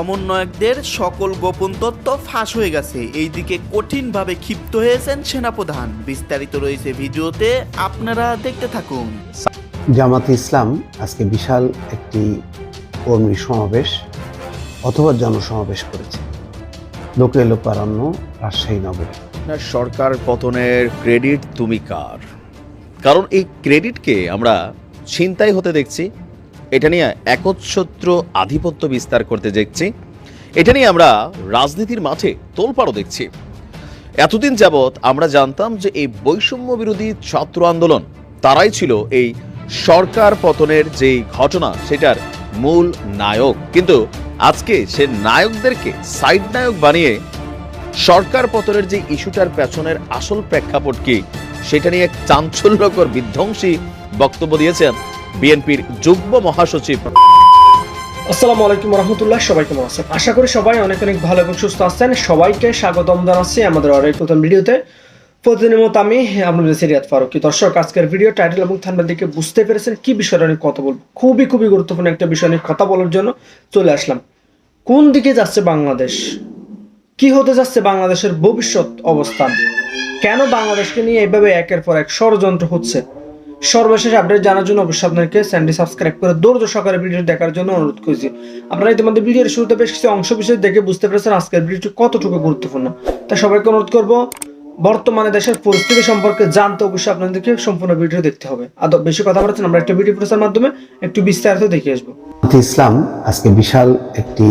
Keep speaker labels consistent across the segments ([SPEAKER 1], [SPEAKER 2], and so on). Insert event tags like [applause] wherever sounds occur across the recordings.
[SPEAKER 1] সমন্বয়কদের সকল গোপন তথ্য ফাঁস হয়ে গেছে। এইদিকে কঠিনভাবে ক্ষিপ্ত হয়েছেন সেনাপ্রধান। বিস্তারিত রয়েছে ভিডিওতে আপনারা দেখতে থাকুন।
[SPEAKER 2] জামাত ইসলাম আজকে বিশাল একটি কর্মী সমাবেশ অথবা জনসমাবেশ করেছে। লোকে লোকারণ্য রাজশাহী নগরে।
[SPEAKER 3] না সরকার পতনের ক্রেডিট তুমি কার? কারণ এই ক্রেডিটকে আমরা ছিনতাই হতে দেখছি। এটা নিয়ে একচ্ছত্র আধিপত্য বিস্তার করতে দেখছি। এটা নিয়ে আমরা রাজনীতির মাঠে তোলপাড়ও দেখছি। এতদিন যাবৎ আমরা জানতাম যে এই বৈষম্য বিরোধী ছাত্র আন্দোলন তারাই ছিল এই সরকার পতনের যেই ঘটনা, সেটার মূল নায়ক। কিন্তু আজকে সে নায়কদেরকে সাইড নায়ক বানিয়ে সরকার পতনের যে ইস্যুটার পেছনের আসল প্রেক্ষাপট কি, সেটা নিয়ে এক চাঞ্চল্যকর বিধ্বংসী বক্তব্য দিয়েছেন বিএনপির যুগ্ম মহাসচিব।
[SPEAKER 4] আসসালামু আলাইকুম রহমতুল্লাহ, সবাই কেমন আছেন? আশা করি সবাই অনেক অনেক ভালো এবং সুস্থ আছেন। সবাইকে স্বাগতম জানাচ্ছি আমাদের আরেক নতুন ভিডিওতে। প্রতিদিনের মতো আমি আপনাদের সিরিয়াত ফারুকি। দর্শক, আজকের ভিডিও টাইটেল এবং থাম্বনেল দেখে বুঝতে পেরেছেন কি বিষয়টা নিয়ে কথা বলব। খুবই খুবই গুরুত্বপূর্ণ একটা বিষয় নিয়ে কথা বলার জন্য চলে আসলাম। কোন দিকে যাচ্ছে বাংলাদেশ? কি হতে যাচ্ছে বাংলাদেশের ভবিষ্যৎ অবস্থান? কেন বাংলাদেশকে নিয়ে এভাবে একের পর এক ষড়যন্ত্র হচ্ছে? সর্বশেষ আপডেট জানার জন্য অবশ্যই আপনাকে চ্যানেলটি সাবস্ক্রাইব করে দৌড় সকালে ভিডিও দেখার জন্য অনুরোধ করছি। আপনারা ইতিমধ্যে ভিডিওর শুরুতে বেশ কিছু অংশ বিষয় দেখে বুঝতে পেরেছেন আজকের ভিডিওটি কতটুকু গুরুত্বপূর্ণ। তাই সবাইকে অনুরোধ করব, বর্তমানে দেশের পরিস্থিতি সম্পর্কে জানতে অবশ্যই আপনাদেরকে সম্পূর্ণ ভিডিও দেখতে হবে। আর বেশি কথা বলছেন, আমরা একটা ভিডিও প্রচার মাধ্যমে একটু বিস্তারিত দেখে আসব।
[SPEAKER 2] ইসলাম আজকে বিশাল একটি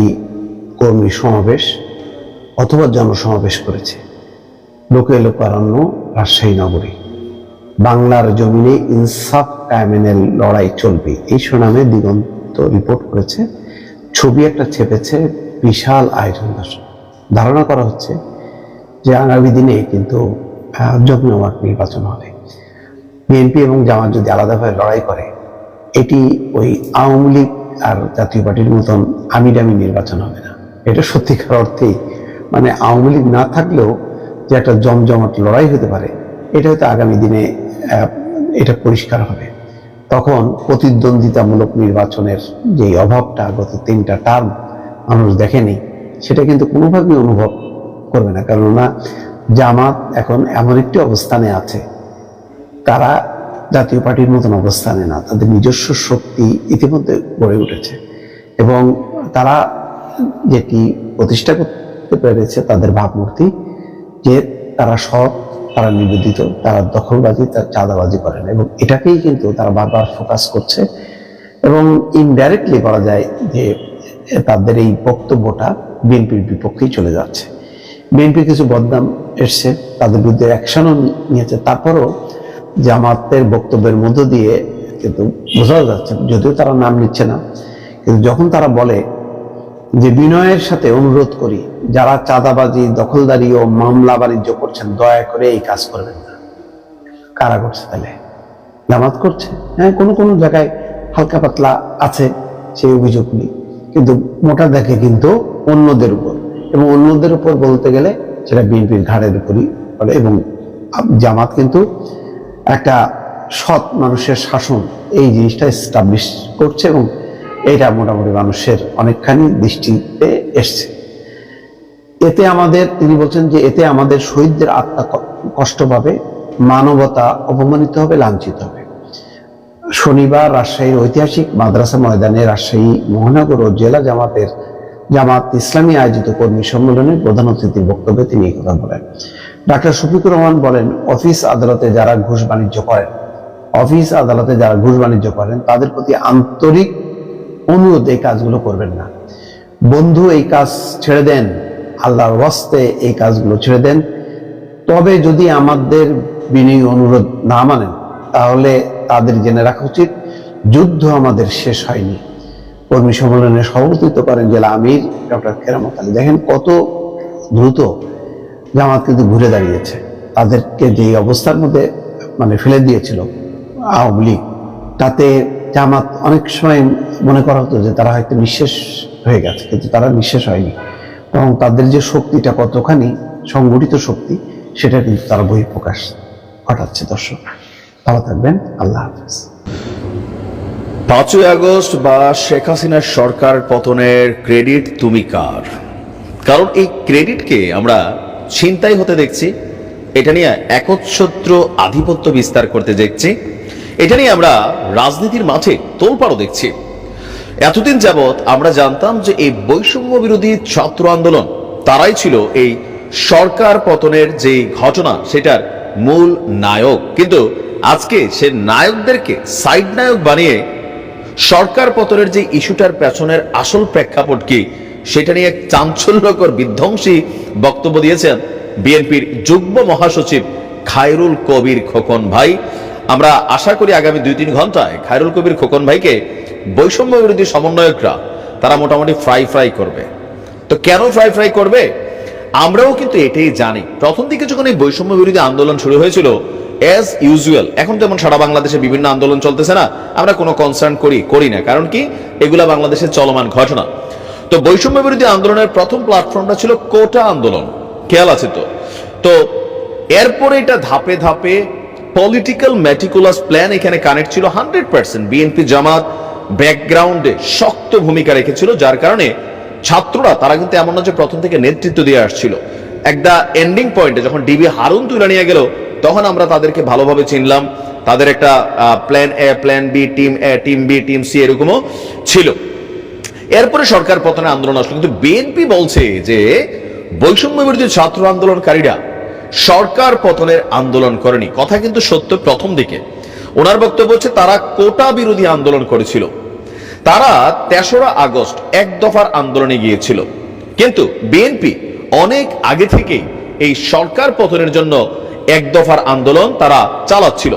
[SPEAKER 2] কর্মী সমাবেশ অথবা জনসমাবেশ করেছে। লোকে লোকারণ্য রাজশাহী নগরী। বাংলার জমিনে ইনসাফ কায়েমেনের লড়াই চলবে। এই সুনামে দিগন্ত রিপোর্ট করেছে, ছবি একটা ছেপেছে বিশাল আয়োজন ধারণা করা হচ্ছে যে আগামী দিনে কিন্তু জমজমাট নির্বাচন হবে। বিএনপি এবং জামাত যদি আলাদাভাবে লড়াই করে, এটি ওই আওয়ামী লীগ আর জাতীয় পার্টির মতন আমি ডামি নির্বাচন হবে না। এটা সত্যিকার অর্থেই মানে আওয়ামী লীগ না থাকলেও যে একটা জমজমাট লড়াই হতে পারে, এটা হয়তো আগামী দিনে এটা পরিষ্কার হবে। তখন প্রতিদ্বন্দ্বিতামূলক নির্বাচনের যে অভাবটা গত তিনটা টার্ম মানুষ দেখেনি, সেটা কিন্তু কোনোভাবেই অনুভব করবে না। কেননা জামাত এখন এমন একটি অবস্থানে আছে, তারা জাতীয় পার্টির মতন অবস্থানে না, তাদের নিজস্ব শক্তি ইতিমধ্যে গড়ে উঠেছে এবং তারা যেটি প্রতিষ্ঠা করতে পেরেছে তাদের ভাবমূর্তি যে তারা সৎ তারা নিবেদিত, তারা দখলবাজি, তার চাঁদাবাজি করে না। এবং এটাকেই কিন্তু তারা বারবার ফোকাস করছে। এবং ইনডাইরেক্টলি বলা যায় যে, তাদের এই বক্তব্যটা বিএনপির বিপক্ষেই চলে যাচ্ছে। বিএনপি কিছু বদনাম এসছে, তাদের বিরুদ্ধে অ্যাকশনও নিয়েছে। তারপরও জামাতের বক্তব্যের মধ্য দিয়ে কিন্তু বোঝা যাচ্ছে, যদিও তারা নাম নিচ্ছে না, কিন্তু যখন তারা বলে যে বিনয়ের সাথে অনুরোধ করি, যারা চাঁদাবাজি, দখলদারি ও মামলা বাণিজ্য করছেন, দয়া করে এই কাজ করবেন না। কারা করছে তাহলে? জামাত করছে? হ্যাঁ কোনো কোনো জায়গায় হালকা পাতলা আছে সেই অভিযোগগুলি কিন্তু মোটা দেখে কিন্তু অন্যদের উপর। এবং অন্যদের উপর বলতে গেলে সেটা বিএনপির ঘাড়ের উপরই বলে এবং জামাত কিন্তু একটা সৎ মানুষের শাসন এই জিনিসটা এস্টাবলিশ করছে এবং এটা মোটামুটি মানুষের অনেকখানি দৃষ্টিতে এসছে। এতে আমাদের, তিনি বলছেন যে এতে আমাদের শহীদদের আত্মা কষ্ট পাবে, মানবতা অপমানিত হবে, লাঞ্ছিত হবে। শনিবার রাজশাহীর ঐতিহাসিক মাদ্রাসা ময়দানে রাজশাহী মহানগর ও জেলা জামাতের, জামাত ইসলামী আয়োজিত কর্মী সম্মেলনে প্রধান অতিথির বক্তব্যে তিনি কথা বলেন। ডাক্তার শফিকুর রহমান বলেন, অফিস আদালতে যারা ঘুষ বাণিজ্য করেন, অফিস আদালতে যারা ঘুষ বাণিজ্য করেন, তাদের প্রতি আন্তরিক অনুরোধ এই কাজগুলো করবেন না। বন্ধু, এই কাজ ছেড়ে দেন। আল্লাহর ওয়াস্তে এই কাজগুলো ছেড়ে দেন। তবে যদি আমাদের বিনয়ী অনুরোধ না মানেন, তাহলে তাদের জেনে রাখা উচিত, যুদ্ধ আমাদের শেষ হয়নি। কর্মী সম্মেলনে সভাপতিত্ব করেন জেলা আমির ডক্টর কেরামত আলী। দেখেন কত দ্রুত জামাত কিন্তু ঘুরে দাঁড়িয়েছে। তাদেরকে যে অবস্থার মধ্যে মানে ফেলে দিয়েছিল আওয়ামী লীগ, তাতে জামাত অনেক সময় মনে করা হতো যে তারা হয়তো নিঃশেষ হয়ে গেছে, কিন্তু তারা নিঃশেষ হয়নি। এবং তাদের যে শক্তিটা কতখানি সংগঠিত শক্তি, সেটা কিন্তু তারা বহিঃপ্রকাশ ঘটাচ্ছে। দর্শক, ভালো থাকবেন। আল্লাহ হাফিজ।
[SPEAKER 3] পাঁচই আগস্ট বা শেখ হাসিনার সরকার পতনের ক্রেডিট তুমি কার? কারণ এই ক্রেডিটকে আমরা ছিনতাই হতে দেখছি। এটা নিয়ে একচ্ছত্র আধিপত্য বিস্তার করতে দেখছি। এটা নিয়ে আমরা রাজনীতির মাঠে তোলপাড়ও দেখছি। এতদিন যাবৎ আমরা জানতাম যে এই বৈষম্য বিরোধী ছাত্র আন্দোলন, তারাই ছিল এই সরকার পতনের যে ঘটনা, সেটার মূল নায়ক। কিন্তু আজকে সে নায়কদেরকে সাইড নায়ক বানিয়ে সরকার পতনের যে ইস্যুটার পেছনের আসল প্রেক্ষাপট কি, সেটা নিয়ে এক চাঞ্চল্যকর বিধ্বংসী বক্তব্য দিয়েছেন বিএনপির যুগ্ম মহাসচিব খায়রুল কবির খোকন ভাই। আমরা আশা করি আগামী দুই তিন ঘন্টায় খায়রুল কবির খোকন ভাইকে বৈষম্য বিরোধী সমন্বয়করা তারা মোটামুটি ফ্রাই ফ্রাই করবে। তো কেন ফ্রাই ফ্রাই করবে? আমরাও কিন্তু এটাই জানি। প্রথম দিকে যখন এই বৈষম্য বিরোধী আন্দোলন শুরু হয়েছিল অ্যাজ ইউজুয়াল এখন যেমন সারা বাংলাদেশে বিভিন্ন আন্দোলন চলতেছে না, আমরা কোনো কনসার্ন করি করি না। কারণ কি? এগুলা বাংলাদেশের চলমান ঘটনা। তো বৈষম্য বিরোধী আন্দোলনের প্রথম প্ল্যাটফর্মটা ছিল কোটা আন্দোলন। খেয়াল আছে তো? তো এরপরে এটা ধাপে ধাপে পলিটিক্যাল ম্যাটিকুলাস প্ল্যান এখানে কানেক্ট ছিল হান্ড্রেড পার্সেন্ট বিএনপি জামাত ব্যাকগ্রাউন্ডে শক্ত ভূমিকা রেখেছিল, যার কারণে ছাত্ররা, তারা কিন্তু এমন না যে প্রথম থেকে নেতৃত্ব দিয়ে আসছিল। একটা এন্ডিং পয়েন্টে যখন ডিবি হারুন তুলে নিয়ে গেল, তখন আমরা তাদেরকে ভালোভাবে চিনলাম। তাদের একটা plan A plan B team A team B team C এরকমও ছিল। এরপরে সরকার পতনের আন্দোলন আসলো। কিন্তু বিএনপি বলছে যে বৈষম্য বিরোধী ছাত্র আন্দোলনকারীরা সরকার পতনের আন্দোলন করেনি। কথা কিন্তু সত্য প্রথম দিকে। ওনার বক্তব্য হচ্ছে, তারা কোটা বিরোধী আন্দোলন করেছিল। তারা তেসরা আগস্ট এক দফার আন্দোলনে গিয়েছিল। কিন্তু বিএনপি অনেক আগে থেকেই এই সরকার পতনের জন্য এক দফার আন্দোলন তারা চালাচ্ছিল।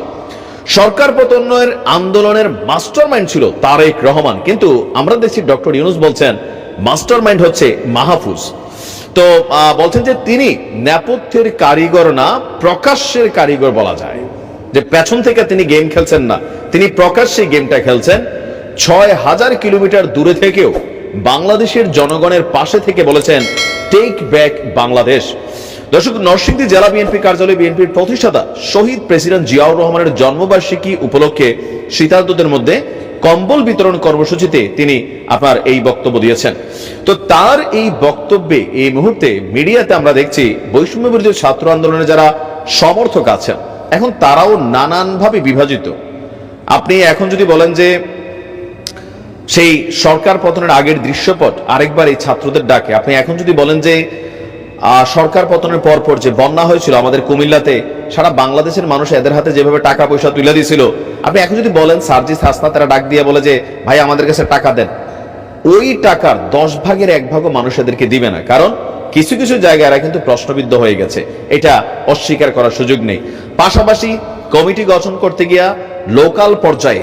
[SPEAKER 3] সরকার পতনের আন্দোলনের মাস্টার মাইন্ড ছিল তারেক রহমান। কিন্তু আমরা দেখছি ডক্টর ইউনুস বলছেন মাস্টার মাইন্ড হচ্ছে মাহফুজ। তো বলছেন যে তিনি নেপথ্যের কারিগর না, প্রকাশ্যের কারিগর বলা যায়। যে পেছন থেকে তিনি গেম খেলছেন না, তিনি প্রকাশ্যে গেমটা খেলছেন। ছয় হাজার কিলোমিটার দূরে থেকেও বাংলাদেশের জনগণের পাশে থেকে বলেছেন টেক ব্যাক বাংলাদেশ। দর্শক, নরসিংদী জেলা বিএনপি কার্যালয়ে বিএনপির প্রতিষ্ঠাতা শহীদ প্রেসিডেন্ট জিয়াউর রহমানের জন্মবার্ষিকী উপলক্ষে শীতার্তদের মধ্যে কম্বল বিতরণ কর্মসূচিতে তিনি আপনার এই বক্তব্য দিয়েছেন। তো তার এই বক্তব্যে এই মুহূর্তে মিডিয়াতে আমরা দেখছি বৈষম্য বিরোধী ছাত্র আন্দোলনে যারা সমর্থক আছেন, এখন তারাও নানানভাবে বিভাজিত। আপনি এখন যদি বলেন যে সেই সরকার পতনের আগের দৃশ্যপট আরেকবার এই ছাত্রদের ডাকে, আপনি এখন যদি বলেন যে সরকার পতনের পর পর যে বন্যা হয়েছিল আমাদের কুমিল্লাতে, সারা বাংলাদেশের মানুষ এদের হাতে যেভাবে টাকা পয়সা তুলে দিয়েছিল। আপনি এখন যদি বলেন, সার্জিস হাসনা তারা ডাক দিয়ে বলে যে, ভাই, আমাদের কাছে টাকা দেন। ওই টাকার দশ ভাগের এক ভাগও মানুষ এদেরকে দিবে না। কারণ কিছু কিছু জায়গায় এরা কিন্তু প্রশ্নবিদ্ধ হয়ে গেছে। এটা অস্বীকার করার সুযোগ নেই। পাশাপাশি কমিটি গঠন করতে গিয়া লোকাল পর্যায়ে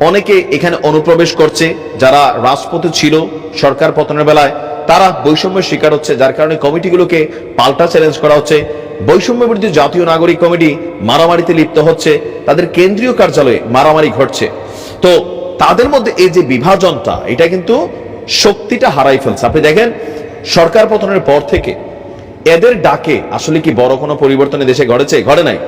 [SPEAKER 3] অনেকে এখানে অনুপ্রবেশ করছে। যারা রাজপথে ছিল, সরকার পতনের বেলায় তারা বৈষম্যের শিকার হচ্ছে, যার কারণে কমিটিগুলোকে পাল্টা চ্যালেঞ্জ করা হচ্ছে। বৈষম্য বিরোধী জাতীয় নাগরিক কমিটি মারামারিতে লিপ্ত হচ্ছে, তাদের কেন্দ্রীয় কার্যালয়ে মারামারি ঘটছে। তো তাদের মধ্যে এই যে বিভাজনটা, এটা কিন্তু শক্তিটা হারাই ফেলছে। আপনি দেখেন, সরকার পতনের পর থেকে এদের ডাকে আসলে কি বড় কোনো পরিবর্তন দেশে ঘটেছে? ঘটে নাই।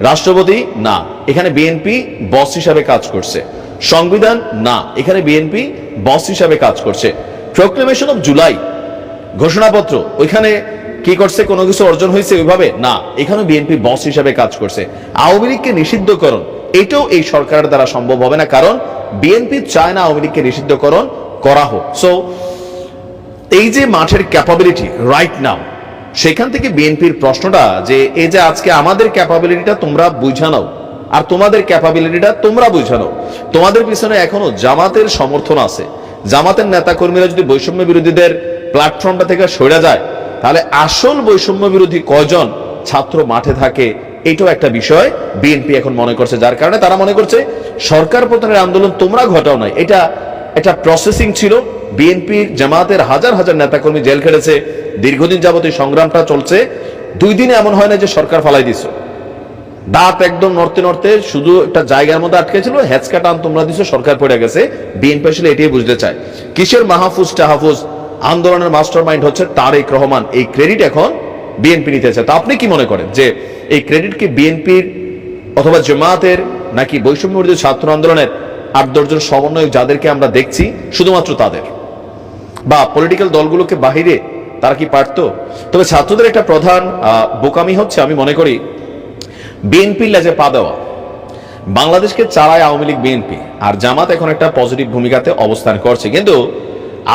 [SPEAKER 3] রাষ্ট্রপতি, না। এখানে বিএনপি বস হিসাবে কাজ করছে। সংবিধান, না। এখানে বিএনপি বস হিসাবে কাজ করছে। প্রোক্লেমেশন অফ জুলাই ঘোষণাপত্র। ওইখানে কি করছে? কোনো কিছু অর্জন হয়েছে ওইভাবে? না। এখানে বিএনপি বস হিসাবে কাজ করছে। আওয়ামী লীগকে নিষিদ্ধকরণ। এটাও এই সরকারের দ্বারা সম্ভব হবে না। কারণ বিএনপি চায় না আওয়ামী লীগকে নিষিদ্ধকরণ করা হোক। সো এই যে মাঠের ক্যাপাবিলিটি রাইট নাও সেখান থেকে বিএনপির প্রশ্নটা যে এই যে আজকে আমাদের ক্যাপাবিলিটিটা তোমরা বুঝা নাও। আর তোমাদের ক্যাপাবিলিটিটা তোমরা বুঝা নাও। তোমাদের পিছনে এখনও জামাতের সমর্থন আছে। জামাতের নেতাকর্মীরা যদি বৈষম্য বিরোধীদের প্ল্যাটফর্মটা থেকে সরে যায়, তাহলে আসল বৈষম্য বিরোধী কয়জন ছাত্র মাঠে থাকে এটাও একটা বিষয় বিএনপি এখন মনে করছে। যার কারণে তারা মনে করছে, সরকার পতনের আন্দোলন তোমরা ঘটাও নাই। এটা এটা প্রসেসিং ছিল। বিএনপির জামাতের হাজার হাজার নেতাকর্মী জেল খেটেছে। দীর্ঘদিন যাবত এই সংগ্রামটা চলছে। দুই দিনে এমন হয় না যে সরকার ফালাই দিছ দাঁত একদম নড়তে নড়তে শুধু একটা জায়গার মধ্যে আটকে ছিল, হেঁচকা টান তোমরা দিছো, সরকার পড়ে গেছে। বিএনপি আসলে এটাই বুঝতে চায়। কিসের মাহফুজ টাহাফুজ? আন্দোলনের মাস্টার মাইন্ড হচ্ছে তারেক রহমান। এই ক্রেডিট এখন বিএনপি নিতে চায়। তা আপনি কি মনে করেন যে এই ক্রেডিট কি বিএনপির অথবা জামাতের নাকি বৈষম্য ছাত্র আন্দোলনের আট দশজন সমন্বয়ক যাদেরকে আমরা দেখছি, শুধুমাত্র তাদের? বা পলিটিক্যাল দলগুলোকে বাহিরে তারা কি পারতো? তবে ছাত্রদের একটা প্রধান বোকামি হচ্ছে, আমি মনে করি বিএনপির লেজে পা দেওয়া। বাংলাদেশকে চালায় আওয়ামী লীগ বিএনপি, আর জামাত এখন একটা পজিটিভ ভূমিকাতে অবস্থান করছে। কিন্তু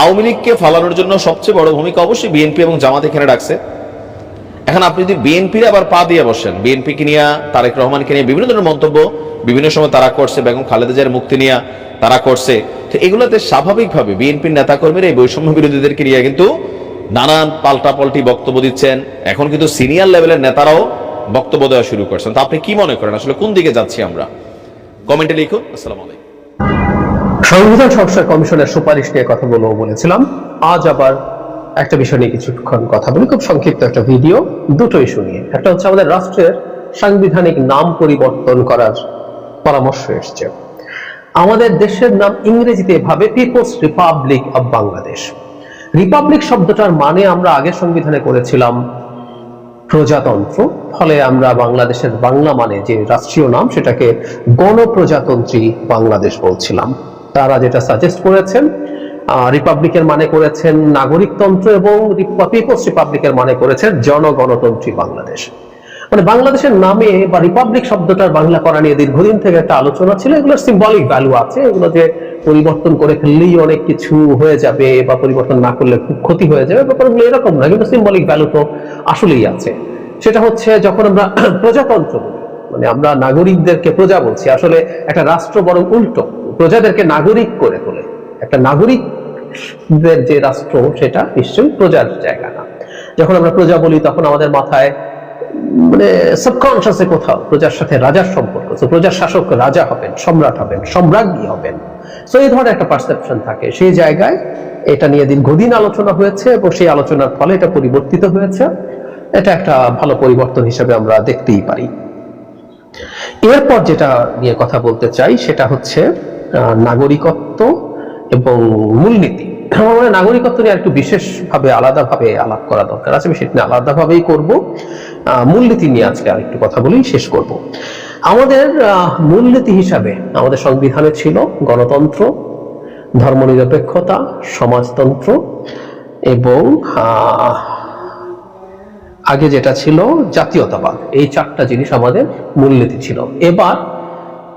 [SPEAKER 3] আওয়ামী লীগকে ফালানোর জন্য সবচেয়ে বড় ভূমিকা অবশ্যই বিএনপি এবং জামাত এখানে রাখছে। এখন আপনি যদি বিএনপির আবার পা দিয়ে বসেন বিএনপিকে নিয়ে, তারেক রহমানকে নিয়ে বিভিন্ন ধরনের মন্তব্য, বিভিন্ন সময় তারা করছে, বেগম খালেদা জিয়ার মুক্তি নিয়ে তারা করছে, তো এগুলোতে স্বাভাবিকভাবে বিএনপির নেতাকর্মীরা এই বৈষম্য বিরোধীদেরকে নিয়ে কিন্তু নানান পাল্টাপাল্টি বক্তব্য দিচ্ছেন। এখন কিন্তু সিনিয়র লেভেলের নেতারাও বক্তব্য দেওয়া শুরু করছেন। তো আপনি কি মনে করেন? আসলে কোন দিকে যাচ্ছি আমরা? কমেন্টে লিখুন। আসসালামু আলাইকুম।
[SPEAKER 5] সংবিধান সংস্কার কমিশনের সুপারিশ নিয়ে কথা বলব বলেছিলাম। আজ আবার একটা বিষয় নিয়ে কিছুক্ষণ কথা বলি। খুব সংক্ষিপ্ত একটা ভিডিও, দুটো ইস্যু একটা হচ্ছে আমাদের রাষ্ট্রের সাংবিধানিক নাম পরিবর্তন করার পরামর্শ এসছে। আমাদের দেশের নাম ইংরেজিতে ভাবে people's republic of Bangladesh republic শব্দটার মানে আমরা আগের সংবিধানে করেছিলাম প্রজাতন্ত্র, ফলে আমরা বাংলাদেশের বাংলা মানে যে রাষ্ট্রীয় নাম সেটাকে গণপ্রজাতন্ত্রী বাংলাদেশ বলছিলাম। তারা যেটা সাজেস্ট করেছেন রিপাবলিকের মানে করেছেন নাগরিকতন্ত্র এবং পিপলস রিপাবলিকের মানে করেছেন জনগণতন্ত্রী বাংলাদেশ। মানে বাংলাদেশের নামে বা রিপাবলিক শব্দটার বাংলা করা নিয়ে দীর্ঘদিন থেকে একটা আলোচনা ছিল। এগুলোর সিম্বলিক ভ্যালু আছে। এগুলো যে পরিবর্তন করে ফেললেই অনেক কিছু হয়ে যাবে বা পরিবর্তন না করলে খুব ক্ষতি হয়ে যাবে, ব্যাপারগুলো এরকম না, কিন্তু সিম্বলিক ভ্যালু তো আসলেই আছে। সেটা হচ্ছে যখন আমরা [clears throat] প্রজাতন্ত্র মানে আমরা নাগরিকদেরকে প্রজা বলছি, আসলে একটা রাষ্ট্র বরং উল্টো। প্রজাদেরকে নাগরিক করে তোলে। একটা নাগরিকদের যে রাষ্ট্র, সেটা নিশ্চয়ই প্রজার জায়গা না। যখন আমরা প্রজা বলি, তখন আমাদের মাথায় মানে সাবকনসিয়াসে কোথাও প্রজার সাথে রাজার সম্পর্ক। তো প্রজার শাসক রাজা হবেন, সম্রাট হবেন, সম্রাজ্ঞী হবেন। এই ধরনের একটা পারসেপশন থাকে। সেই জায়গায় এটা নিয়ে আলোচনা হয়েছে এবং সেই আলোচনার ফলে এটা পরিবর্তিত হয়েছে। এটা একটা ভালো পরিবর্তন হিসেবে আমরা দেখতেই পারি। এরপর যেটা নিয়ে কথা বলতে চাই, সেটা হচ্ছে নাগরিকত্ব এবং মূলনীতি। আমার মনে নাগরিকত্ব নিয়ে একটু বিশেষভাবে আলাদাভাবে আলাপ করা দরকার আছে, আমি সেটা নিয়ে আলাদাভাবেই করব। মূলনীতি নিয়ে আজকে আর একটু কথা বলেই শেষ করব। আমাদের মূলনীতি হিসাবে আমাদের সংবিধানে ছিল গণতন্ত্র, ধর্মনিরপেক্ষতা, সমাজতন্ত্র এবং আগে যেটা ছিল জাতীয়তাবাদ। এই চারটা জিনিস আমাদের মূলনীতি ছিল। এবার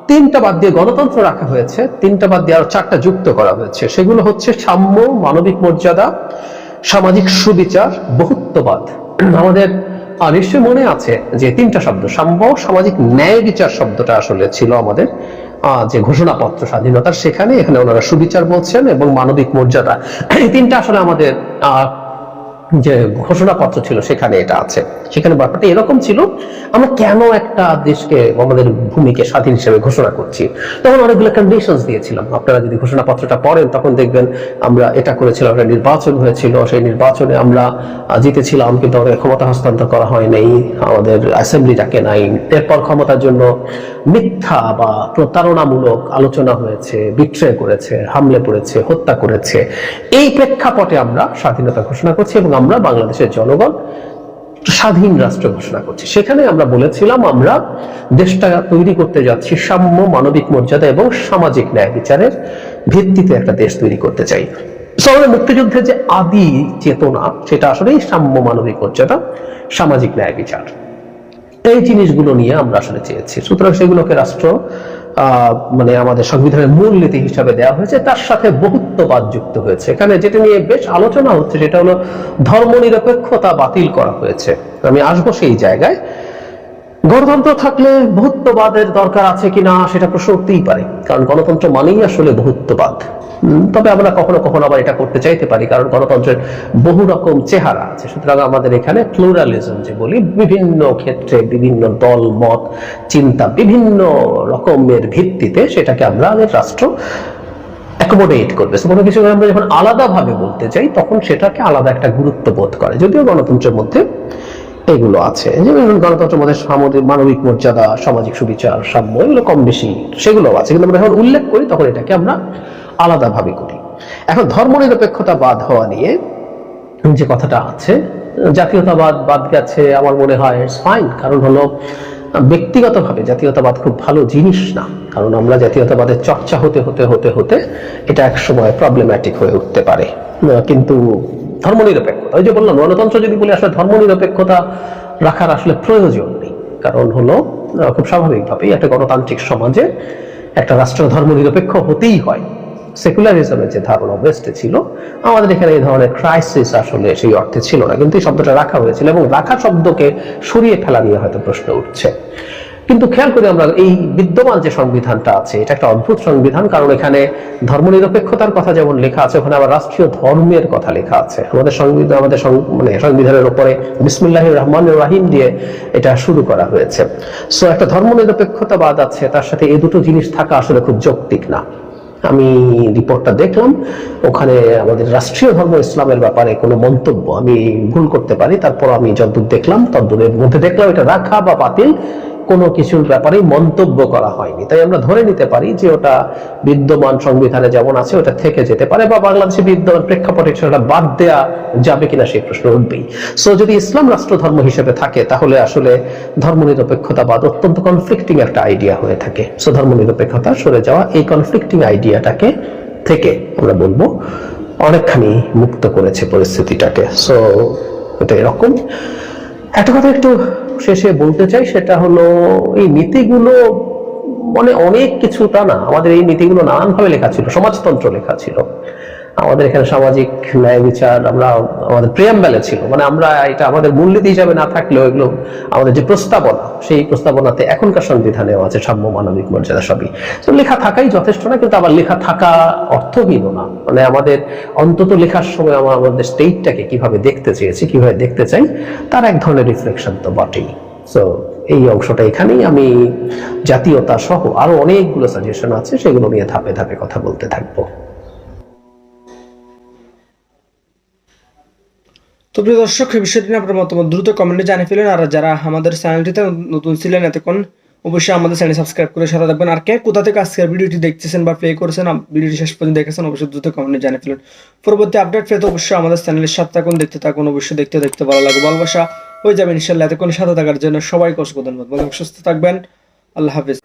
[SPEAKER 5] তিনটা বাদ দিয়ে গণতন্ত্র রাখা হয়েছে তিনটা বাদ দিয়ে আরও চারটা যুক্ত করা হয়েছে। সেগুলো হচ্ছে সাম্য মানবিক মর্যাদা সামাজিক সুবিচার বহুত্ববাদ। আমাদের আহ, নিশ্চয়ই মনে আছে যে তিনটা শব্দ সাম্য সামাজিক ন্যায় বিচার শব্দটা আসলে ছিল আমাদের যে ঘোষণাপত্র স্বাধীনতার। সেখানে এখানে ওনারা সুবিচার বলছেন এবং মানবিক মর্যাদা। এই তিনটা আসলে আমাদের যে ঘোষণাপত্র ছিল, সেখানে এটা আছে। সেখানে ব্যাপারটা এরকম ছিল, আমরা কেন একটা দেশকে আমাদের ভূমিকে স্বাধীন হিসেবে ঘোষণা করছি? তখন অনেকগুলো কন্ডিশনস দিয়েছিলাম। আপনারা যদি ঘোষণাপত্রটা পড়েন, তখন দেখবেন আমরা এটা করেছিলাম, একটা নির্বাচন হয়েছিল। সেই নির্বাচনে আমরা জিতেছিলাম, কিন্তু আমাদের ক্ষমতা হস্তান্তর করা হয় নাই, আমাদের অ্যাসেম্বলি ডাকে নাই। এরপর ক্ষমতার জন্য মিথ্যা বা প্রতারণামূলক আলোচনা হয়েছে বিক্রয় করেছে, হামলে পড়েছে হত্যা করেছে। এই প্রেক্ষাপটে আমরা স্বাধীনতা ঘোষণা করছি এবং আমরা বাংলাদেশের জনগণ স্বাধীন রাষ্ট্র ঘোষণা করছি। সেখানে আমরা বলেছিলাম আমরা দেশটা তৈরি করতে যাচ্ছি সাম্য মানবিক মর্যাদা এবং সামাজিক ন্যায় বিচারের ভিত্তিতে একটা দেশ তৈরি করতে চাই। So, মুক্তিযুদ্ধের যে আদি চেতনা সেটা আসলেই সাম্য মানবিক মর্যাদা সামাজিক ন্যায় বিচার। এই জিনিসগুলো নিয়ে আমরা আসলে চেয়েছি। সুতরাং সেগুলোকে রাষ্ট্র মানে আমাদের সংবিধানের মূলনীতি হিসাবে দেওয়া হয়েছে, তার সাথে বহুত্ববাদ যুক্ত হয়েছে। এখানে যেটা নিয়ে বেশ আলোচনা হচ্ছে, সেটা হলো ধর্মনিরপেক্ষতা বাতিল করা হয়েছে। আমি আসব সেই জায়গায়। গণতন্ত্র থাকলে বহুত্ববাদের দরকার আছে কিনা সেটা প্রশ্ন উঠতেই পারে। কারণ গণতন্ত্র মানেই আসলে বহুত্ববাদ। তবে আমরা কখনো কখনো আবার এটা করতে চাইতে পারি কারণ গণতন্ত্রের বহু রকম চেহারা আছে। সুতরাং আমাদের এখানে প্লুরালিজম যে বলি বিভিন্ন ক্ষেত্রে বিভিন্ন দল মত চিন্তা বিভিন্ন রকমের ভিত্তিতে সেটাকে আমরা রাষ্ট্র অ্যাকোমোডেট করবে। কোনো কিছু আমরা যখন আলাদাভাবে বলতে চাই তখন সেটাকে আলাদা একটা গুরুত্ব বোধ করে। যদিও গণতন্ত্রের মধ্যে এগুলো আছে। যেমন গণতন্ত্রের মধ্যে সামাজিক মানবিক মর্যাদা, সামাজিক সুবিচার, সাম্য, এগুলো কম বেশি সেগুলো আছে। কিন্তু আমরা যখন উল্লেখ করি, তখন এটাকে আমরা আলাদাভাবে করি। এখন ধর্মনিরপেক্ষতা বাদ হওয়া নিয়ে যে কথাটা আছে, জাতীয়তাবাদ বাদ গেছে আমার মনে হয় ফাইন কারণ হলো ব্যক্তিগতভাবে জাতীয়তাবাদ খুব ভালো জিনিস না। কারণ আমরা জাতীয়তাবাদের চর্চা হতে হতে হতে হতে এটা এক সময় প্রবলেম্যাটিক হয়ে উঠতে পারে। কিন্তু ধর্মনিরপেক্ষতা। ওই যে বললাম গণতন্ত্র যদি বলি, আসলে ধর্মনিরপেক্ষতা রাখার আসলে প্রয়োজন নেই। কারণ হলো খুব স্বাভাবিকভাবেই একটা গণতান্ত্রিক সমাজে একটা রাষ্ট্র ধর্মনিরপেক্ষ হতেই হয়। সেকুলারিজমের যে ধারণা ওয়েস্টে ছিল, আমাদের এখানে এই ধরনের ক্রাইসিস আসলে সেই অর্থে ছিল না। কিন্তু এই শব্দটা রাখা হয়েছিল এবং রাখা শব্দকে সরিয়ে ফেলা নিয়ে হয়তো প্রশ্ন উঠছে। কিন্তু খেয়াল করি আমরা এই বিদ্যমান যে সংবিধানটা আছে, এটা একটা অদ্ভুত সংবিধান, কারণ এখানে ধর্মনিরপেক্ষতার কথা যেমন লেখা আছে, ওখানে আবার রাষ্ট্রীয় ধর্মের কথা লেখা আছে। আমাদের সংবিধান, আমাদের মানে সংবিধানের উপরে বিসমুল্লাহ রহমান রাহিম দিয়ে এটা শুরু করা হয়েছে। সো একটা ধর্মনিরপেক্ষতাবাদ আছে, তার সাথে এই দুটো জিনিস থাকা আসলে খুব যৌক্তিক না। আমি রিপোর্টটা দেখলাম, ওখানে আমাদের রাষ্ট্রীয় ধর্ম ইসলামের ব্যাপারে কোনো মন্তব্য, আমি ভুল করতে পারি, তারপর আমি যতদূর দেখলাম ততদূরের মধ্যে দেখলাম, এটা রাখা বা বাতিল কোনো কিছুর ব্যাপারে মন্তব্য করা হয়নি। তাই আমরা ধরে নিতে পারি যে ওটা বিদ্যমান সংবিধানে যেমন আছে, ওটা থেকে যেতে পারে বা বাংলাদেশে বিদ্যমান প্রেক্ষাপটে সেটা বাদ দেয়া যাবে কিনা সেই প্রশ্ন উঠবেই। সো যদি ইসলাম রাষ্ট্র ধর্ম হিসেবে থাকে, তাহলে আসলে ধর্মনিরপেক্ষতাবাদ অত্যন্ত কনফ্লিক্টিং একটা আইডিয়া হয়ে থাকে। সো ধর্মনিরপেক্ষতা সরে যাওয়া এই কনফ্লিক্টিং আইডিয়াটাকে থেকে আমরা বলব, অনেকখানি মুক্ত করেছে পরিস্থিতিটাকে। সো এটা এরকম। একটা কথা একটু শেষে বলতে চাই, সেটা হলো এই নীতিগুলো মানে অনেক কিছু তা না, আমাদের এই নীতিগুলো নানানভাবে লেখা ছিল, সমাজতন্ত্র লেখা ছিল। আমাদের এখানে সামাজিক ন্যায় বিচার, আমরা আমাদের প্রিয়াম্বেলে ছিল। মানে আমরা এটা আমাদের মূলনীতি হিসাবে না থাকলেও এগুলো আমাদের যে প্রস্তাবনা, সেই প্রস্তাবনাতে এখনকার সংবিধানেও আছে, সাম্য মানবিক মর্যাদা সবই। তো লেখা থাকাই যথেষ্ট না, কিন্তু আবার লেখা থাকা অর্থহীন না। মানে আমাদের অন্তত লেখার সময় আমরা আমাদের স্টেটটাকে কীভাবে দেখতে চেয়েছি, কীভাবে দেখতে চাই, তার এক ধরনের রিফ্লেকশন তো বটেই। সো এই অংশটা এখানেই আমি জাতীয়তা সহ আরও অনেকগুলো সাজেশন আছে, সেগুলো নিয়ে ধাপে ধাপে কথা বলতে থাকব।
[SPEAKER 6] তো প্রিয় দর্শক এই বিষয়টি নিয়ে আপনার মতামত দ্রুত কমেন্টে জানিয়ে ফেলেন। আর যারা আমাদের চ্যানেলটিতে নতুন ছিলেন এতক্ষণ অবশ্যই আমাদের চ্যানেল সাবস্ক্রাইব করে সাথে থাকবেন। আর কে, কোথা থেকে আজকের ভিডিওটি দেখতেছেন বা প্লে করেছেন ভিডিওটি শেষ পর্যন্ত দেখেছেন, অবশ্যই দ্রুত কমেন্টে জানিয়ে ফেলেন। পরবর্তী আপডেট পেতে অবশ্যই আমাদের চ্যানেলের সাথে থাকুন, দেখতে থাকুন, অবশ্যই দেখতে দেখতে ভালো লাগে ভালোবাসা হয়ে যাবে ইনশাল্লাহ এতক্ষণ সাথে থাকার জন্য। সবাই কষ্ট ধন্যবাদ। সুস্থ থাকবেন। আল্লাহ হাফিজ।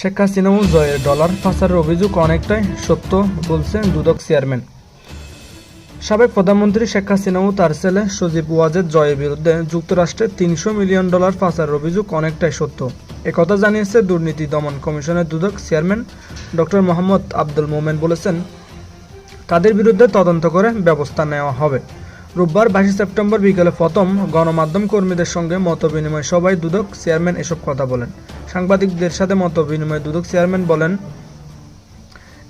[SPEAKER 6] শেখ হাসিনা জয়ের ডলার পাচারের অভিযোগ অনেকটাই সত্য বলছেন দুদক চেয়ারম্যান। সাবেক প্রধানমন্ত্রী শেখ হাসিনা ও তার ছেলে সজীব ওয়াজেদ জয়ের বিরুদ্ধে যুক্তরাষ্ট্রে তিনশো মিলিয়ন ডলার পাচারের অভিযোগ অনেকটাই সত্য। একথা জানিয়েছে দুর্নীতি দমন কমিশনের দুদক চেয়ারম্যান ডক্টর মোহাম্মদ আব্দুল মোমেন বলেছেন, তাদের বিরুদ্ধে তদন্ত করে ব্যবস্থা নেওয়া হবে। রোববার বাইশে সেপ্টেম্বর বিকেলে প্রথম গণমাধ্যম কর্মীদের সঙ্গে মত বিনিময় সভায় দুদক চেয়ারম্যান এসব কথা বলেন। সাংবাদিকদের সাথে মত বিনিময়ে দুদক চেয়ারম্যান বলেন,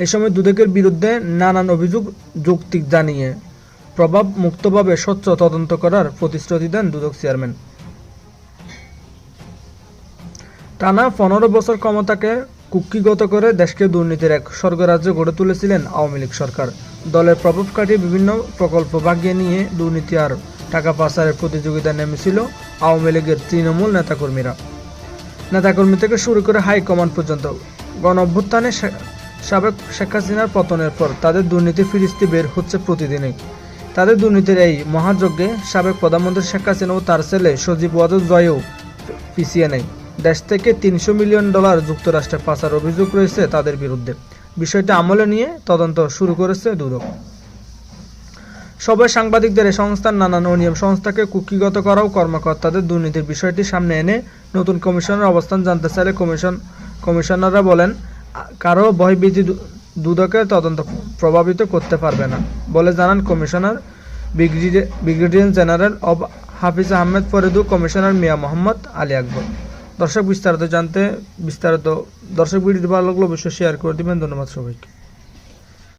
[SPEAKER 6] এ সময় দুদকের বিরুদ্ধে নানান অভিযোগ যৌক্তিক জানিয়ে প্রভাব মুক্তভাবে স্বচ্ছ তদন্ত করার প্রতিশ্রুতি দেন দুদক চেয়ারম্যান। টানা পনেরো বছর ক্ষমতাকে কুক্ষিগত করে দেশকে দুর্নীতির এক স্বর্গরাজ্য গড়ে তুলেছিলেন আওয়ামী লীগ সরকার। দলের প্রভাব কাটিয়ে বিভিন্ন প্রকল্প ভাগিয়ে নিয়ে দুর্নীতি আর টাকা পাচারের প্রতিযোগিতায় নেমেছিল আওয়ামী লীগের তৃণমূল নেতাকর্মীরা। নেতাকর্মী থেকে শুরু করে হাইকমান্ড পর্যন্ত গণ অভ্যুত্থানে সাবেক শেখ হাসিনার পতনের পর তাদের দুর্নীতি ফিরিস্তি বের হচ্ছে প্রতিদিনই। তাদের দুর্নীতির এই মহাযজ্ঞে সাবেক প্রধানমন্ত্রী শেখ হাসিনা ও তার ছেলে সজীব ওয়াজুদ জয়ও পিছিয়ে নেই দেশ থেকে তিনশো মিলিয়ন ডলার যুক্তরাষ্ট্রে পাচার অভিযোগ রয়েছে তাদের বিরুদ্ধে। বিষয়টি আমলে নিয়ে তদন্ত শুরু করেছে দুদক। সবাই সাংবাদিকদের এই সংস্থার নানান অনিয়ম সংস্থাকে কুক্ষিগত করাও কর্মকর্তাদের দুর্নীতির বিষয়টি সামনে এনে নতুন কমিশনের অবস্থান জানতে চাইলে কমিশন কমিশনাররা বলেন কারও ভয়ভীতি দুদকের তদন্ত প্রভাবিত করতে পারবে না বলে জানান কমিশনার ব্রিগেডিয়ার জেনারেল অব হাফিজ আহমেদ ফরিদু, কমিশনার মিয়া মোহাম্মদ আলী আকবর। দর্শক বিস্তারিত জানতে বিস্তারিত দর্শক ভিডিওটি ভালো লাগলে অবশ্যই শেয়ার করে দেবেন। ধন্যবাদ সবাইকে।